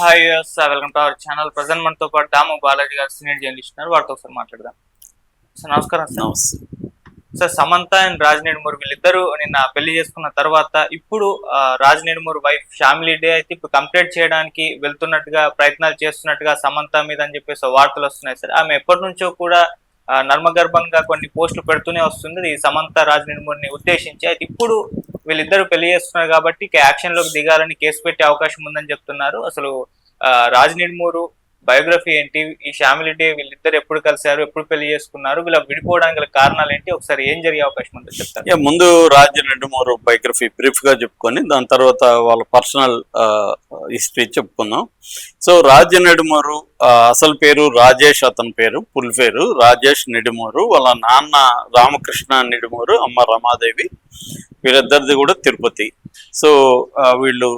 Hi sir welcome to our channel present మనతో పాటు దాము బాలాజీ గారు సీనియర్ జర్నలిస్ట్ ఉన్నారు. వారితో ఒకసారి మాట్లాడదాం. సార్ నమస్కారం sir sir Samantha and Raj Nidimoru వీళ్ళిద్దరూ నిన్న పెళ్ళి చేసుకున్న తర్వాత ఇప్పుడు ఆ, Raj Nidimoru wife family day అయితే ఇప్పుడు కంప్లీట్ చేయడానికి వెళ్తున్నట్టుగా ప్రయత్నాలు చేస్తున్నట్టుగా సమంత మీద అని చెప్పేసి వార్తలు వస్తున్నాయి సార్ ఆమె ఎప్పటి నుంచో కూడా నర్మగర్భంగా కొన్ని పోస్టులు పెడుతూనే వస్తుంది. ఈ సమంత రాజ్ నిడుమూరిని ఉద్దేశించి అయితే ఇప్పుడు వీళ్ళిద్దరూ పెళ్ళి చేస్తున్నారు కాబట్టి యాక్షన్లోకి యాక్షన్లోకి దిగాలని కేసు పెట్టే అవకాశం ఉందని చెప్తున్నారు. అసలు ఆ, రాజ్ బయోగ్రఫీ ఏంటి? ఈ ఫ్యామిలీ డే వీళ్ళిద్దరు ఎప్పుడు కలిశారు? ఎప్పుడు పెళ్ళి చేసుకున్నారు? వీళ్ళ విడిపోవడానికి కారణాలు ఏంటి? ఒకసారి ఏం జరిగే అవకాశం ఉందో చెప్తారు? ముందు ముందు రెండు మూడు బయోగ్రఫీ బ్రీఫ్గా చెప్పుకొని దాని తర్వాత వాళ్ళ పర్సనల్ హిస్టరీ చెప్పుకుందాం. సో రాజ్య నెడుమూరు అసలు పేరు రాజేష్ అతని పేరు పుల్ పేరు. రాజేష్ నెడుమూరు వాళ్ళ నాన్న రామకృష్ణ నెడుమూరు అమ్మ రమాదేవి వీరిద్దరిది కూడా తిరుపతి. సో వీళ్ళు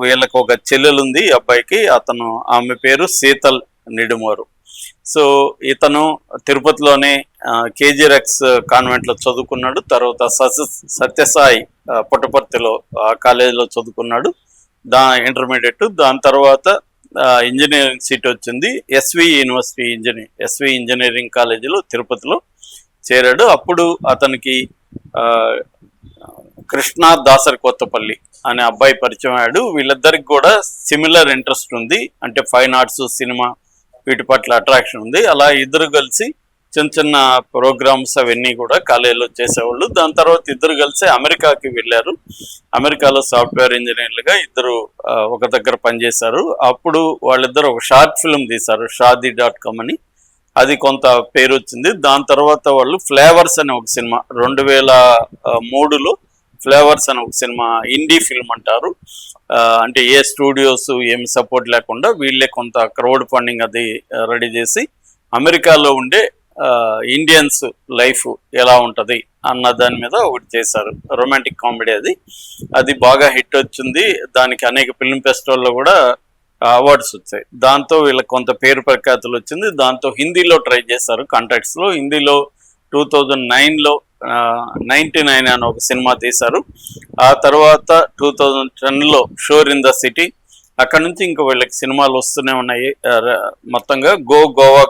వీళ్ళకు ఒక చెల్లెలు ఉంది అబ్బాయికి. అతను ఆమె పేరు శీతల్ నిడుమూరు. సో ఇతను తిరుపతిలోనే కేజీరెక్స్ కాన్వెంట్లో చదువుకున్నాడు. తర్వాత సత్య సత్యసాయి పుట్టపర్తిలో ఆ కాలేజీలో చదువుకున్నాడు. దా ఇంటర్మీడియట్. దాని తర్వాత ఇంజనీరింగ్ సీట్ వచ్చింది. SV university engineer SV engineering కాలేజీలో తిరుపతిలో చేరాడు. అప్పుడు అతనికి కృష్ణా దాసరి కొత్తపల్లి అనే అబ్బాయి పరిచయం అయ్యాడు. వీళ్ళిద్దరికి కూడా సిమిలర్ ఇంట్రెస్ట్ ఉంది. అంటే ఫైన్ ఆర్ట్స్ సినిమా వీటి పట్ల అట్రాక్షన్ ఉంది. అలా ఇద్దరు కలిసి చిన్న చిన్న ప్రోగ్రామ్స్ అవన్నీ కూడా కాలేజీలో చేసేవాళ్ళు. దాని తర్వాత ఇద్దరు కలిసి అమెరికాకి వెళ్ళారు. అమెరికాలో సాఫ్ట్వేర్ ఇంజనీర్లుగా ఇద్దరు ఒక దగ్గర పనిచేశారు. అప్పుడు వాళ్ళిద్దరు ఒక షార్ట్ ఫిల్మ్ తీశారు షాదీ డాట్ కామ్ అని. అది కొంత పేరు వచ్చింది దాని తర్వాత వాళ్ళు ఫ్లేవర్స్ అనే ఒక సినిమా రెండు వేల మూడులో ఫ్లేవర్స్ అనే ఒక సినిమా ఇండీ ఫిల్మ్ అంటారు. అంటే ఏ స్టూడియోస్ ఏమి సపోర్ట్ లేకుండా వీళ్ళే కొంత క్రౌడ్ ఫండింగ్ అది రెడీ చేసి అమెరికాలో ఉండే ఇండియన్స్ లైఫ్ ఎలా ఉంటుంది అన్న దాని మీద ఒకటి చేశారు. రొమాంటిక్ కామెడీ అది. అది బాగా హిట్ వచ్చింది. దానికి అనేక ఫిల్మ్ ఫెస్టివల్లో కూడా అవార్డ్స్ వచ్చాయి. దాంతో వీళ్ళకి కొంత పేరు ప్రఖ్యాతులు వచ్చింది. దాంతో హిందీలో ట్రై చేశారు. కాంటాక్ట్స్లో హిందీలో టూ థౌజండ్ నైన్లో నైన్టీ నైన్ అని ఒక సినిమా తీశారు. ఆ తర్వాత టూ థౌజండ్ టెన్లో షోర్ ఇన్ ద సిటీ. అక్కడ నుంచి ఇంకా వీళ్ళకి సినిమాలు వస్తూనే ఉన్నాయి. మొత్తంగా గో గోవా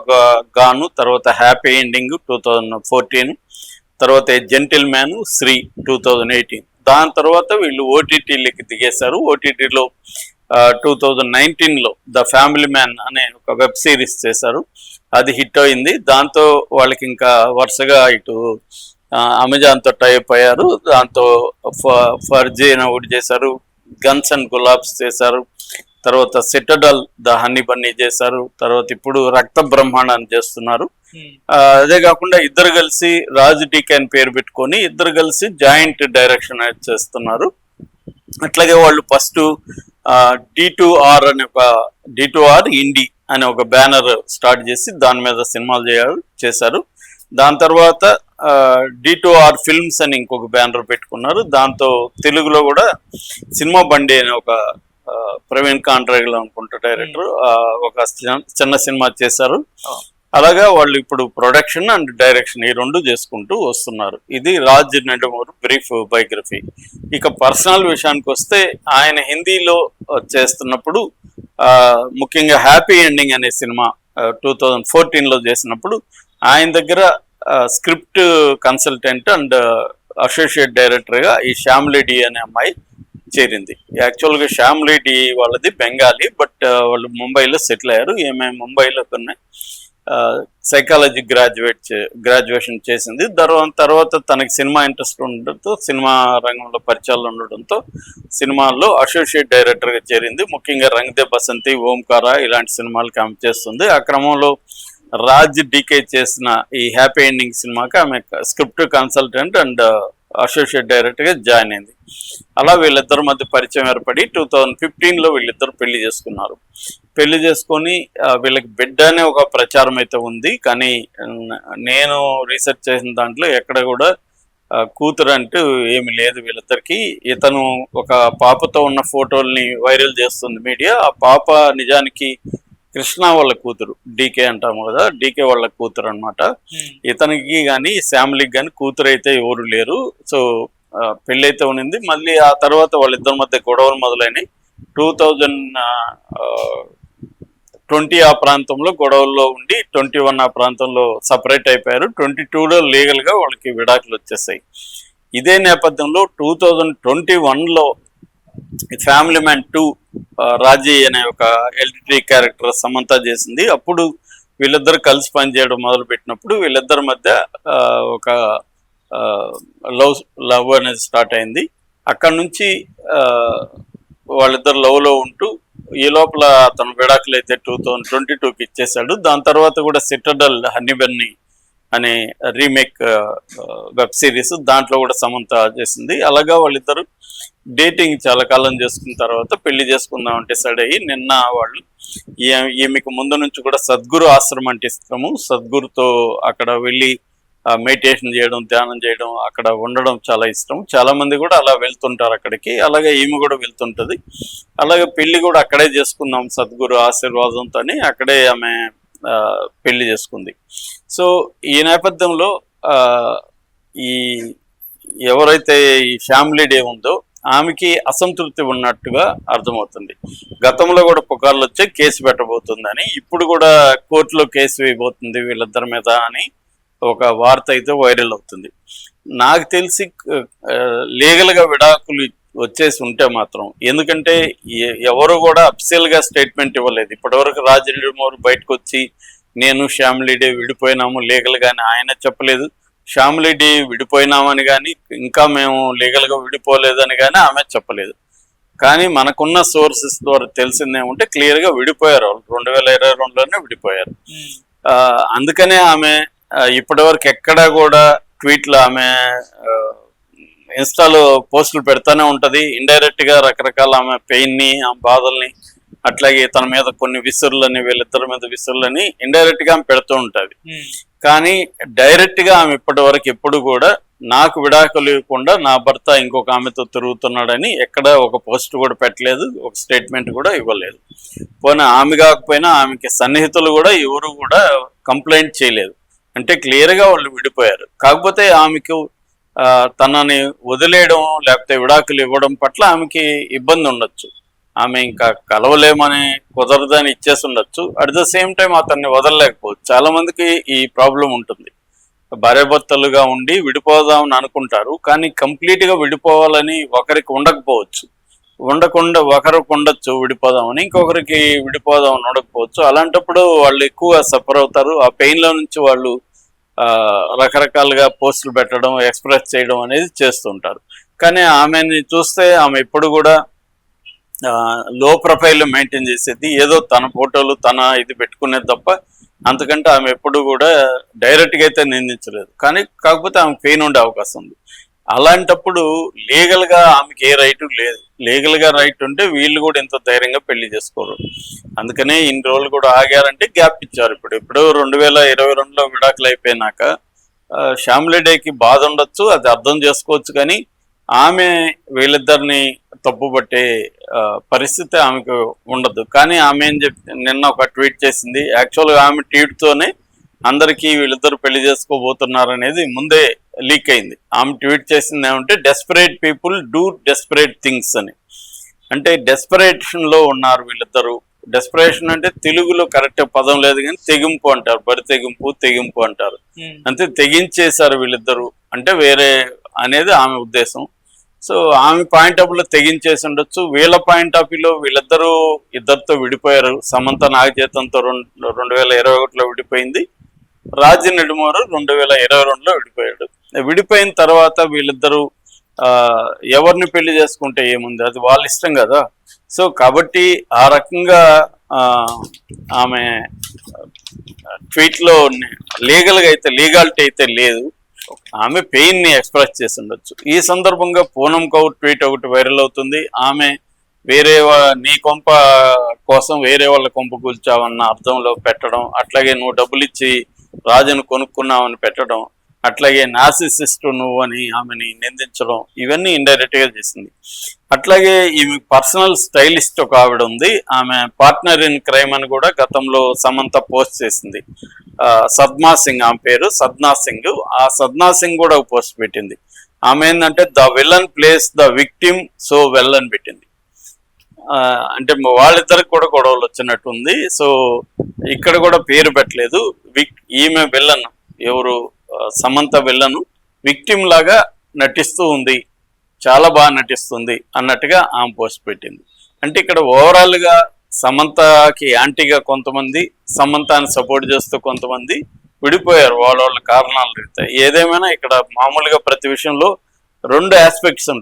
గాను తర్వాత happy ending two thousand fourteen తర్వాత gentleman Stree two thousand eighteen. దాని తర్వాత వీళ్ళు ఓటీటీలకి దిగేశారు. ఓటీటీలో టూ థౌజండ్ నైన్టీన్లో ద ఫ్యామిలీ మ్యాన్ అనే ఒక వెబ్ సిరీస్ చేశారు. అది హిట్ అయింది. దాంతో వాళ్ళకి ఇంకా వరుసగా ఇటు అమెజాన్తో టైప్ అయ్యారు దాంతో ఫర్జీ ఒకటి చేశారు. గన్స్ అండ్ గులాబ్స్ చేశారు. తర్వాత సిటడల్ ద హనీ బన్నీ చేశారు. తర్వాత ఇప్పుడు రక్త బ్రహ్మాండాన్ని చేస్తున్నారు. ఆ, అదే కాకుండా ఇద్దరు కలిసి రాజు టీకే అని పేరు పెట్టుకొని ఇద్దరు కలిసి జాయింట్ డైరెక్షన్ చేస్తున్నారు. అట్లాగే వాళ్ళు ఫస్ట్ డి టు ఆర్ అనే ఒక డి టు ఆర్ ఇండి అనే ఒక బ్యానర్ స్టార్ట్ చేసి దాని మీద సినిమాలు చేయారు చేశారు. దాని తర్వాత డి టు ఆర్ ఫిల్మ్స్ అని ఇంకొక బ్యానర్ పెట్టుకున్నారు. దాంతో తెలుగులో కూడా సినిమా బండి అనే ఒక ప్రవీణ్ కాంట్రాగ్లో అనుకుంటా డైరెక్టర్ ఒక చిన్న- సినిమా చేశారు. Oh. అలాగా వాళ్ళు ఇప్పుడు ప్రొడక్షన్ అండ్ డైరెక్షన్ ఈ రెండు చేసుకుంటూ వస్తున్నారు. ఇది రాజ్ నెడమూరు బ్రీఫ్ బయోగ్రఫీ. ఇక పర్సనల్ విషయానికి వస్తే ఆయన హిందీలో చేస్తున్నప్పుడు ఆ, ముఖ్యంగా హ్యాపీ ఎండింగ్ అనే సినిమా టూ థౌజండ్ ఫోర్టీన్లో చేసినప్పుడు ఆయన దగ్గర స్క్రిప్ట్ కన్సల్టెంట్ అండ్ అసోసియేట్ డైరెక్టర్గా ఈ శ్యామ్లేడి అనే అమ్మాయి చేరింది. యాక్చువల్గా శ్యామ్లేడి వాళ్ళది బెంగాలీ బట్ వాళ్ళు ముంబైలో సెటిల్ అయ్యారు. ఈమె ముంబైలో కొన్ని సైకాలజీ గ్రాడ్యుయేట్ గ్రాడ్యుయేషన్ చేసింది. తర్వాత తర్వాత తనకి సినిమా ఇంట్రెస్ట్ ఉండడంతో సినిమా రంగంలో పరిచయాలు ఉండడంతో సినిమాల్లో అసోసియేట్ డైరెక్టర్గా చేరింది. ముఖ్యంగా రంగదే బసంతి ఓంకార ఇలాంటి సినిమాలు ఆమె చేస్తుంది. ఆ క్రమంలో రాజ్ డీకే చేసిన ఈ హ్యాపీ ఎండింగ్ సినిమాకి ఆమె స్క్రిప్ట్ కన్సల్టెంట్ అండ్ అసోసియేట్ డైరెక్టర్గా జాయిన్ అయింది. అలా వీళ్ళిద్దరి మధ్య పరిచయం ఏర్పడి టూ థౌజండ్ ఫిఫ్టీన్లో వీళ్ళిద్దరు పెళ్ళి చేసుకున్నారు. పెళ్ళి చేసుకొని వీళ్ళకి బిడ్డ అనే ఒక ప్రచారం అయితే ఉంది. కానీ నేను రీసెర్చ్ చేసిన దాంట్లో ఎక్కడ కూడా కూతురు అంటూ ఏమి లేదు వీళ్ళిద్దరికి. ఇతను ఒక పాపతో ఉన్న ఫోటోల్ని వైరల్ చేస్తుంది మీడియా. ఆ పాప నిజానికి కృష్ణ వాళ్ళ కూతురు డీకే అంటాము కదా డీకే వాళ్ళ కూతురు అన్నమాట. ఇతనికి కానీ ఫ్యామిలీకి కానీ కూతురు అయితే ఎవరు లేరు. సో పెళ్ళైతే ఉన్నింది. మళ్ళీ ఆ తర్వాత వాళ్ళిద్దరి మధ్య గొడవలు మొదలైనవి టూ థౌజండ్ ట్వంటీ ఆ ప్రాంతంలో గొడవల్లో ఉండి ట్వంటీ వన్ ఆ ప్రాంతంలో సపరేట్ అయిపోయారు. ట్వంటీ టూలో లీగల్గా వాళ్ళకి విడాకులు వచ్చేసాయి. ఇదే నేపథ్యంలో టూ థౌజండ్ ట్వంటీ వన్లో ఫ్యామిలీ మ్యాన్ టూ రాజీ అనే ఒక ఎల్టీ క్యారెక్టర్ సమంత చేసింది. అప్పుడు వీళ్ళిద్దరు కలిసి పనిచేయడం మొదలు పెట్టినప్పుడు వీళ్ళిద్దరి మధ్య ఒక లవ్ లవ్ అనేది స్టార్ట్ అయింది. అక్కడ నుంచి వాళ్ళిద్దరు లవ్లో ఉంటూ ఈ లోపల అతను విడాకులు అయితే టూ థౌజండ్ ట్వంటీ టూకి ఇచ్చేసాడు దాని తర్వాత కూడా సిటడల్ హనీబెన్ని అనే రీమేక్ వెబ్ సిరీస్ దాంట్లో కూడా సమంత చేసింది. అలాగా వాళ్ళిద్దరు డేటింగ్ చాలా కాలం చేసుకున్న తర్వాత పెళ్ళి చేసుకుందాం అంటే సడ్ అయ్యి నిన్న వాళ్ళు ఈ- ఈమెకు ముందు నుంచి కూడా సద్గురు ఆశ్రమం అంటే ఇష్టము. సద్గురుతో అక్కడ వెళ్ళి మెడిటేషన్ చేయడం ధ్యానం చేయడం అక్కడ ఉండడం చాలా ఇష్టం చాలా మంది కూడా అలా వెళ్తుంటారు అక్కడికి. అలాగే ఈమె కూడా వెళ్తుంటది. అలాగే పెళ్ళి కూడా అక్కడే చేసుకుందాం సద్గురు ఆశీర్వాదంతో అక్కడే ఆమె పెళ్ళి చేసుకుంది. సో ఈ నేపథ్యంలో ఈ ఎవరైతే ఈ ఫ్యామిలీ డే ఉందో ఆమెకి అసంతృప్తి ఉన్నట్టుగా అర్థమవుతుంది. గతంలో కూడా పుకార్లు వచ్చే కేసు పెట్టబోతుందని ఇప్పుడు కూడా కోర్టులో కేసు వేయబోతుంది వీళ్ళిద్దరి మీద అని ఒక వార్త అయితే వైరల్ అవుతుంది. నాకు తెలిసి లీగల్గా విడాకులు వచ్చేసి ఉంటే మాత్రం ఎందుకంటే ఎవరు కూడా అఫిషియల్గా స్టేట్మెంట్ ఇవ్వలేదు. ఇప్పటివరకు రాజరెడ్డి మోరు బయటకు వచ్చి నేను శ్యామిలీ డే విడిపోయినాము లీగల్ గాని ఆయన చెప్పలేదు. శ్యామిలీ విడిపోయినామని కానీ ఇంకా మేము లీగల్గా విడిపోలేదని కానీ ఆమె చెప్పలేదు. కానీ మనకున్న సోర్సెస్ ద్వారా తెలిసిందేమంటే క్లియర్గా విడిపోయారు వాళ్ళు. రెండు వేల ఇరవై రెండులోనే విడిపోయారు. అందుకనే ఆమె ఇప్పటివరకు ఎక్కడా కూడా ట్వీట్లు ఆమె ఇన్స్టాలో పోస్టులు పెడతానే ఉంటది. ఇండైరెక్ట్గా రకరకాల ఆమె పెయిన్ని ఆమె బాధల్ని అట్లాగే తన మీద కొన్ని విసురులని వీళ్ళిద్దరి మీద విసురులని ఇండైరెక్ట్గా ఆమె పెడుతూ ఉంటది. కానీ డైరెక్ట్గా ఆమె ఇప్పటి వరకు ఎప్పుడు కూడా నాకు విడాకులు ఇవ్వకుండా నా భర్త ఇంకొక ఆమెతో తిరుగుతున్నాడని ఎక్కడ ఒక పోస్ట్ కూడా పెట్టలేదు ఒక స్టేట్మెంట్ కూడా ఇవ్వలేదు. పోనీ ఆమె కాకపోయినా ఆమెకి సన్నిహితులు కూడా ఎవరు కూడా కంప్లైంట్ చేయలేదు. అంటే క్లియర్గా వాళ్ళు విడిపోయారు. కాకపోతే ఆమెకు తనని వదిలేయడం లేకపోతే విడాకులు ఇవ్వడం పట్ల ఆమెకి ఇబ్బంది ఉండొచ్చు. ఆమె ఇంకా కలవలేమని కుదరదని ఇచ్చేసి ఉండొచ్చు అట్ ద సేమ్ టైం అతన్ని వదలలేకపోవచ్చు. చాలా మందికి ఈ ప్రాబ్లం ఉంటుంది. భార్యాభర్తలుగా ఉండి విడిపోదామని అనుకుంటారు. కానీ కంప్లీట్గా విడిపోవాలని ఒకరికి ఉండకపోవచ్చు. ఉండకుండా ఒకరికి ఉండొచ్చు విడిపోదామని ఇంకొకరికి విడిపోదామని ఉండకపోవచ్చు. అలాంటప్పుడు వాళ్ళు ఎక్కువ సఫర్ అవుతారు. ఆ పెయిన్లో నుంచి వాళ్ళు రకరకాలుగా పోస్టులు పెట్టడం ఎక్స్ప్రెస్ చేయడం అనేది చేస్తుంటారు. కానీ ఆమెని చూస్తే ఆమె ఎప్పుడు కూడా లో ప్రొఫైల్ మెయింటైన్ చేసేది. ఏదో తన ఫోటోలు తన ఇది పెట్టుకునేది తప్ప అంతకంటే ఆమె ఎప్పుడు కూడా డైరెక్ట్గా అయితే నిందించలేదు. కానీ కాకపోతే ఆమె పెయిన్ ఉండే అవకాశం ఉంది. అలాంటప్పుడు లీగల్గా ఆమెకి ఏ రైట్ లేదు. లీగల్గా రైట్ ఉంటే వీళ్ళు కూడా ఇంత ధైర్యంగా పెళ్ళి చేసుకోరు. అందుకనే ఇన్ని రోజులు కూడా ఆగారంటే గ్యాప్ ఇచ్చారు ఇప్పుడు. ఇప్పుడు రెండు వేల ఇరవై రెండులో విడాకులు అయిపోయినాక ఆ, శ్యామ్లీ డేకి బాధ ఉండొచ్చు అది అర్థం చేసుకోవచ్చు కానీ ఆమె వీళ్ళిద్దరిని తప్పుపట్టే పరిస్థితి ఆమెకు ఉండదు. కానీ ఆమె ఏం చెప్ నిన్న ఒక ట్వీట్ చేసింది. యాక్చువల్గా ఆమె ట్వీట్ తోనే అందరికీ వీళ్ళిద్దరు పెళ్ళి చేసుకోబోతున్నారు అనేది ముందే లీక్ అయింది. ఆమె ట్వీట్ చేసింది ఏమంటే desperate people do desperate things అని. అంటే డెస్పరేషన్లో ఉన్నారు వీళ్ళిద్దరు. డెస్పరేషన్ అంటే తెలుగులో కరెక్ట్ పదం లేదు కానీ తెగింపు అంటారు. బడి తెగింపు తెగింపు అంటారు. అంతే తెగించేశారు వీళ్ళిద్దరు. అంటే వేరే అనేది ఆమె ఉద్దేశం. సో ఆమె పాయింట్ ఆఫ్ వ్యూలో తెగించేసి ఉండొచ్చు. వీళ్ళ పాయింట్ ఆఫ్ వ్యూలో వీళ్ళిద్దరూ ఇద్దరితో విడిపోయారు. సమంత నాగచేతంతో రెండు రెండు వేల ఇరవై ఒకటిలో విడిపోయింది. రాజు నెడుమూరు రెండు వేల ఇరవై రెండులో విడిపోయాడు. విడిపోయిన తర్వాత వీళ్ళిద్దరూ ఎవరిని పెళ్ళి చేసుకుంటే ఏముంది? అది వాళ్ళ ఇష్టం కదా. సో కాబట్టి ఆ రకంగా ఆమె ట్వీట్లో లీగల్గా అయితే లీగాలిటీ అయితే లేదు. ఆమె పెయిన్ని ఎక్స్ప్రెస్ చేసి ఉండొచ్చు ఈ సందర్భంగా పూనం కౌర్ ట్వీట్ ఒకటి వైరల్ అవుతుంది. ఆమె వేరే వా- నీ కొంప కోసం వేరే వాళ్ళ కొంప కూల్చావన్న అర్థంలో పెట్టడం అట్లాగే నువ్వు డబ్బులు ఇచ్చి రాజును కొనుక్కున్నావని పెట్టడం అట్లాగే నాసిసిస్ట్ నువ్వు అని ఆమెని నిందించడం ఇవన్నీ ఇండైరెక్ట్గా చేసింది. అట్లాగే ఈమె పర్సనల్ స్టైలిస్ట్ ఒక ఆవిడ ఉంది. ఆమె పార్ట్నర్ ఇన్ క్రైమ్ అని కూడా గతంలో సమంత పోస్ట్ చేసింది. సద్నా సద్మా సింగ్ ఆమె పేరు సద్నా సింగ్. ఆ సద్నా సింగ్ కూడా ఒక పోస్ట్ పెట్టింది. ఆమె ఏంటంటే the villain plays the victim so well అని పెట్టింది. అంటే వాళ్ళిద్దరికి కూడా గొడవలు వచ్చినట్టుంది సో ఇక్కడ కూడా పేరు పెట్టలేదు. విక్ ఈమె విల్లన్ ఎవరు? సమంత విల్లను విక్టిమ్ లాగా నటిస్తూ ఉంది. చాలా బాగా నటిస్తుంది అన్నట్టుగా ఆమె పోస్ట్ పెట్టింది. అంటే ఇక్కడ ఓవరాల్గా సమంతకి యాంటీగా కొంతమంది సమంతాన్ని సపోర్ట్ చేస్తూ కొంతమంది విడిపోయారు వాళ్ళ వాళ్ళ కారణాలు. రీత్యా ఏదేమైనా ఇక్కడ మామూలుగా ప్రతి విషయంలో రెండు ఆస్పెక్ట్స్ ఉంటాయి.